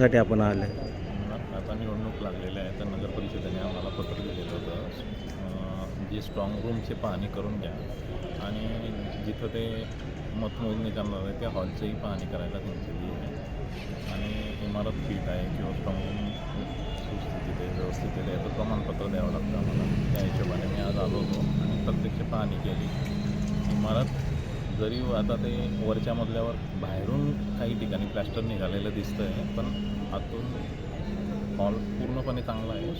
साठी आपण आले आता निवडणूक लागलेल्या आहे तर नगर परिषदेने आम्हाला पत्र दिलेलं होतं. जे स्ट्रॉंग रूमचे पाहणी करून घ्या. आणि जिथं ते मतमोजणी करणार आहे त्या हॉलचीही पाहणी करायला त्यांची दिली आहे. आणि इमारत फिट आहे किंवा स्ट्रॉंग रूम सुस्थितीत आहे व्यवस्थित आहे याचं प्रमाणपत्र द्यावं लागतं आम्हाला. त्या हिशोबाने मी आज आलो होतो आणि प्रत्यक्ष पाहणी केली. इमारत जरी आता ते वरच्या मजल्यावर बाहेरून काही ठिकाणी प्लॅस्टर निघालेलं दिसतं आहे पण आतून हॉल पूर्णपणे चांगला आहे.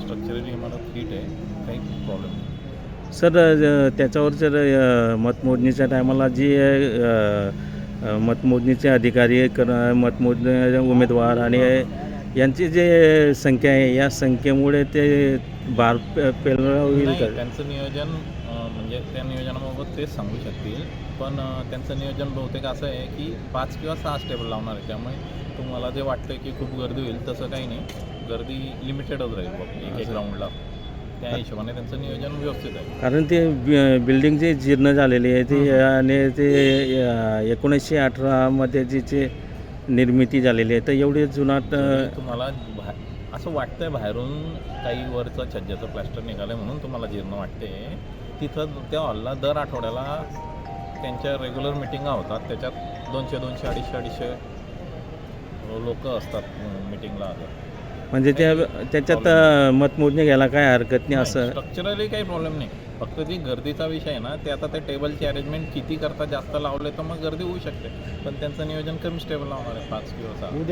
स्ट्रक्चरली इमारत फिट आहे. काही प्रॉब्लेम नाही. सर त्याच्यावर जर मतमोजणीच्या टायमाला जी मतमोजणीचे अधिकारी कर मतमोजणी उमेदवार आणि यांची जे संख्या आहे या संख्येमुळे ते बार पे- पेलरा होईल का? त्यांचं नियोजन म्हणजे त्या नियोजनाबाबत तेच सांगू शकतील. पण त्यांचं नियोजन बहुतेक असं आहे की पाच किंवा सहा स्टेबल लावणार आहे. त्यामुळे तुम्हाला जे वाटतं की खूप गर्दी होईल तसं काही नाही. गर्दी लिमिटेडच राहील बघ एक एक असं. राऊंडला त्या हिशोबाने त्यांचं नियोजन व्यवस्थित आहे. कारण ते बि- बिल्डिंग जी जीर्ण झालेली आहे ती आणि ते अ, एकोणीसशे अठरामध्ये जी जी निर्मिती झालेली आहे तर एवढी जुनाट अ, तुम्हाला असं वाटतंय बाहेरून काही वरचं छज्जाचं प्लॅस्टर निघालं म्हणून तुम्हाला जीर्ण वाटते तिथं त्या हॉलला दर आठवड्याला त्यांच्या रेग्युलर मिटिंगा होतात. त्याच्यात दोनशे दोनशे अडीचशे अडीचशे लोक असतात मिटिंगला आलं म्हणजे त्या त्याच्यात मतमोजणी घ्यायला काय हरकत नाही असं? स्ट्रक्चरली काही प्रॉब्लेम नाही. फक्त जी गर्दीचा विषय आहे ना ते आता ते टेबलची अरेंजमेंट किती करता जास्त लावले तर मग गर्दी होऊ शकते. पण त्यांचं नियोजन कमी स्टेबल लावणार आहे पाच सहा